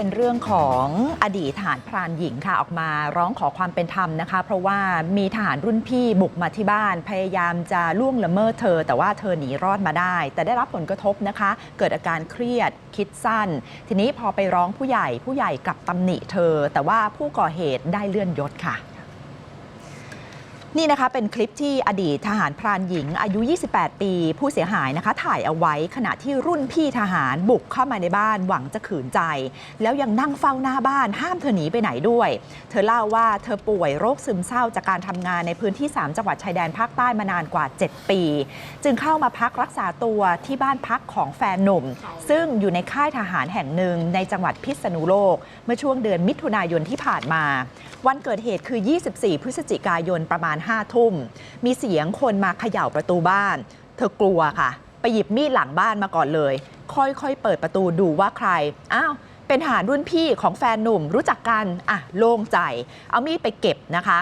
เป็นเรื่องของอดีตทหารพรานหญิงค่ะออกมาร้องขอความเป็นธรรมนะคะ เพราะว่ามีทหารรุ่นพี่บุกมาที่บ้าน พยายามจะล่วงละเมิดเธอ แต่ว่าเธอหนีรอดมาได้ แต่ได้รับผลกระทบนะคะ เกิดอาการเครียดคิดสั้น ทีนี้พอไปร้องผู้ใหญ่ผู้ใหญ่กลับตำหนิเธอ แต่ว่าผู้ก่อเหตุได้เลื่อนยศค่ะ นี่นะคะเป็นคลิปที่อดีตทหารพรานหญิงอายุ 28 ปี ผู้เสียหายนะคะถ่ายเอาไว้ขณะที่รุ่นพี่ทหารบุกเข้ามาในบ้านหวังจะขืนใจ แล้วยังนั่งเฝ้าหน้าบ้านห้ามเธอหนีไปไหนด้วย เธอเล่าว่าเธอป่วยโรคซึมเศร้าจากการทำงานในพื้นที่ 3 จังหวัดชายแดนภาคใต้มานานกว่า 7 ปี จึงเข้ามาพักรักษาตัวที่บ้านพักของแฟนหนุ่ม ซึ่งอยู่ในค่ายทหารแห่งหนึ่งในจังหวัดพิษณุโลก เมื่อช่วงเดือนมิถุนายนที่ผ่านมา วันเกิดเหตุคือ 24 พฤศจิกายนประมาณ 5 ทุ่ม มีเสียงคนมาเขย่าประตูบ้าน เธอกลัวค่ะ ไปหยิบมีดหลังบ้านมาก่อนเลย ค่อยๆ เปิดประตูดูว่าใคร อ้าวเป็นทหารรุ่นพี่ของแฟนหนุ่มรู้จักกัน อะ โล่งใจ เอามีดไปเก็บนะคะ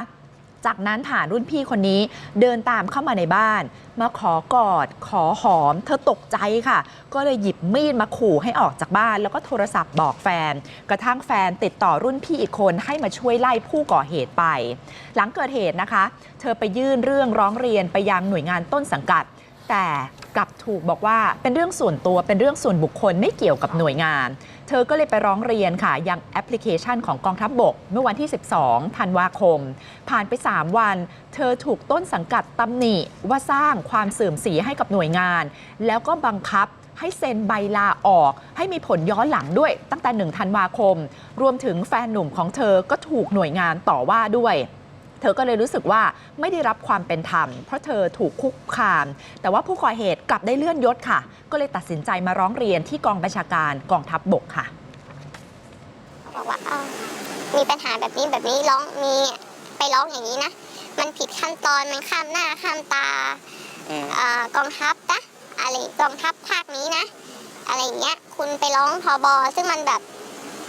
จากนั้นผ่านรุ่นพี่คนนี้เดินตามเข้ามาในบ้าน มาขอกอด ขอหอม เธอตกใจค่ะ ก็เลยหยิบมีดมาขู่ให้ออกจากบ้าน แล้วก็โทรศัพท์บอกแฟน กระทั่งแฟนติดต่อรุ่นพี่อีกคนให้มาช่วยไล่ผู้ก่อเหตุไป หลังเกิดเหตุนะคะ เธอไปยื่นเรื่องร้องเรียนไปยังหน่วยงานต้นสังกัด แต่ กลับถูกบอกว่าเป็นเรื่องส่วนตัวเป็นเรื่องส่วนบุคคลไม่เกี่ยวกับหน่วยงาน เธอก็เลยไปร้องเรียนค่ะ ยังแอปพลิเคชันของกองทัพบบก เมื่อวันที่ 12 ธันวาคม ผ่านไป 3 วัน เธอถูกต้นสังกัดตำหนิว่าสร้างความเสื่อมเสียให้กับหน่วยงาน แล้วก็บังคับให้เซ็นใบลาออก ให้มีผลย้อนหลังด้วยตั้งแต่ 1 ธันวาคม รวมถึงแฟนหนุ่มของเธอก็ถูกหน่วยงานต่อว่าด้วย เธอก็เลยรู้สึกว่าไม่ได้รับความเป็นธรรม เพราะเธอถูกคุกคาม แต่ว่าผู้ก่อเหตุกลับได้เลื่อนยศค่ะ ก็เลยตัดสินใจมาร้องเรียนที่กองบัญชาการกองทัพบบกค่ะบอกว่าเออมีปัญหาแบบนี้แบบนี้ร้องมีไปร้องอย่างนี้นะ มันผิดขั้นตอนมันข้ามหน้าข้ามตาเออกองทัพนะอะไรกองทัพภาคนี้นะ อะไรอย่างเงี้ยคุณไปร้องพอบอซึ่งมันแบบ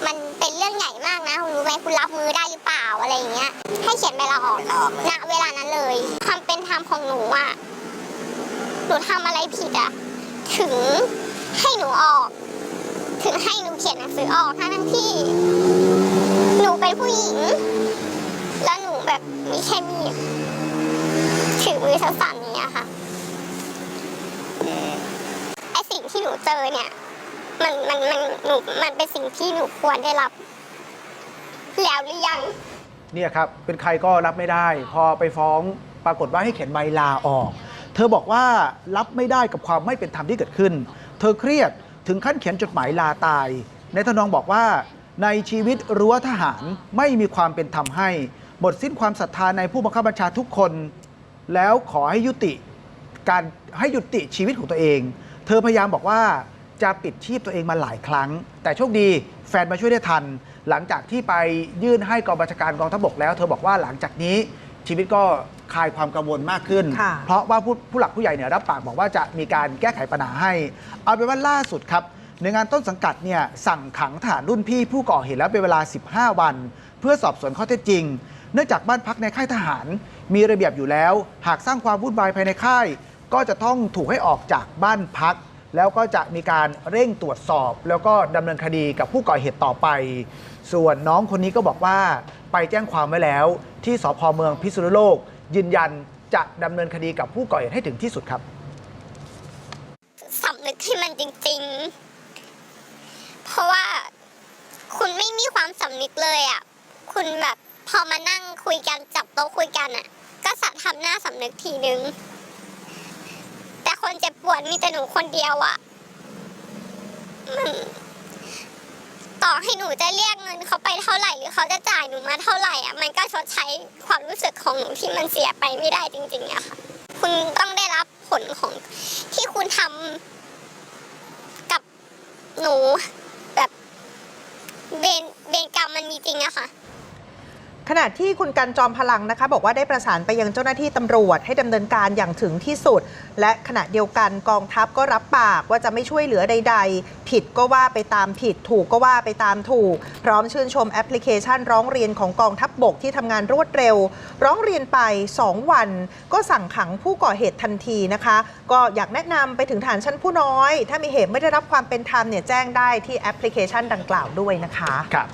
มันเป็นเรื่องใหญ่มากนะคุณรู้ไหมคุณรับมือได้หรือเปล่าอะไรอย่างเงี้ย ให้เขียนใบลาออกณเวลานั้นเลยความเป็นธรรมของหนูอะหนูทำอะไรผิดอะถึงให้หนูออก ถึงให้หนูเขียนหนังสือออกทั้งทั้งที่ หนูเป็นผู้หญิง แล้วหนูแบบมีแค่มีดถือมือสั่นๆอย่างเนี้ยค่ะไอสิ่งที่หนูเจอเนี่ย มันมันมันหนูมันเป็นสิ่งที่หนูควรได้รับ แล้วหรือยัง เนี่ยครับ เป็นใครก็รับไม่ได้ พอไปฟ้องปรากฏว่าให้เขียนใบลาออก เธอบอกว่ารับไม่ได้กับความไม่เป็นธรรมที่เกิดขึ้น เธอเครียดถึงขั้นเขียนจดหมายลาตาย ในทนองบอกว่า ในชีวิตรั้วทหารไม่มีความเป็นธรรมให้หมดสิ้นความศรัทธาในผู้บังคับบัญชาทุกคน แล้วขอให้ยุติการให้ยุติชีวิตของตัวเอง เธอพยายามบอกว่า จะปิดชีพตัวเองมาหลายครั้ง แต่โชคดีแฟนมาช่วยได้ทัน หลังจากที่ไปยื่นให้กองบัญชาการกองทัพบกแล้ว เธอบอกว่าหลังจากนี้ชีวิตก็คลายความกังวลมากขึ้นค่ะเพราะว่าผู้ผู้หลักผู้ใหญ่เนี่ยรับปากบอกว่าจะมีการแก้ไขปัญหาให้ เอาเป็นว่าล่าสุดครับหน่วยงานต้นสังกัดเนี่ยสั่งขังทหารรุ่นพี่ผู้ก่อเหตุแล้วเป็นเวลา 15 วัน เพื่อสอบสวนข้อเท็จจริง เนื่องจากบ้านพักในค่ายทหาร มีระเบียบอยู่แล้ว หากสร้างความวุ่นวายภายในค่าย ก็จะต้องถูกให้ออกจากบ้านพัก แล้วก็จะมีการเร่งตรวจสอบ แล้วก็ดำเนินคดีกับผู้ก่อเหตุต่อไป ส่วนน้องคนนี้ก็บอกว่าไปแจ้งความไว้แล้ว ที่สพเมืองพิษณุโลก ยืนยันจะดำเนินคดีกับผู้ก่อเหตุให้ถึงที่สุดครับสำนึกให้มันจริง ๆ เพราะว่าคุณไม่มีความสำนึกเลยอะคุณแบบพอมานั่งคุยกันจับโต๊ะคุยกันอะ ก็สัตทำหน้าสำนึกทีนึง คนเจ็บปวดมีแต่หนูคนเดียวอะมันต่อให้หนูจะเรียกเงินเขาไปเท่าไหร่ หรือเขาจะจ่ายหนูมาเท่าไหร่อะมันก็ชดใช้ความรู้สึกของหนูที่มันเสียไปไม่ได้จริงๆอะค่ะ คุณต้องได้รับผลของที่คุณทำกับหนูแบบเวรเวรกรรมมันมีจริงอะค่ะ ขณะที่คุณกันจอมพลังนะคะ บอกว่าได้ประสานไปยังเจ้าหน้าที่ตำรวจให้ดำเนินการอย่างถึงที่สุด และขณะเดียวกันกองทัพก็รับปากว่าจะไม่ช่วยเหลือใด ๆ ผิดก็ว่าไปตามผิดถูกก็ว่าไปตามถูก พร้อมชื่นชมแอปพลิเคชันร้องเรียนของกองทัพบบกที่ทำงานรวดเร็ว ร้องเรียนไป 2 วัน ก็สั่งขังผู้ก่อเหตุทันทีนะคะ ก็อยากแนะนำไปถึงฐานชั้นผู้น้อย ถ้ามีเหตุไม่ได้รับความเป็นธรรมเนี่ยแจ้งได้ที่แอปพลิเคชันดังกล่าวด้วยนะคะครับ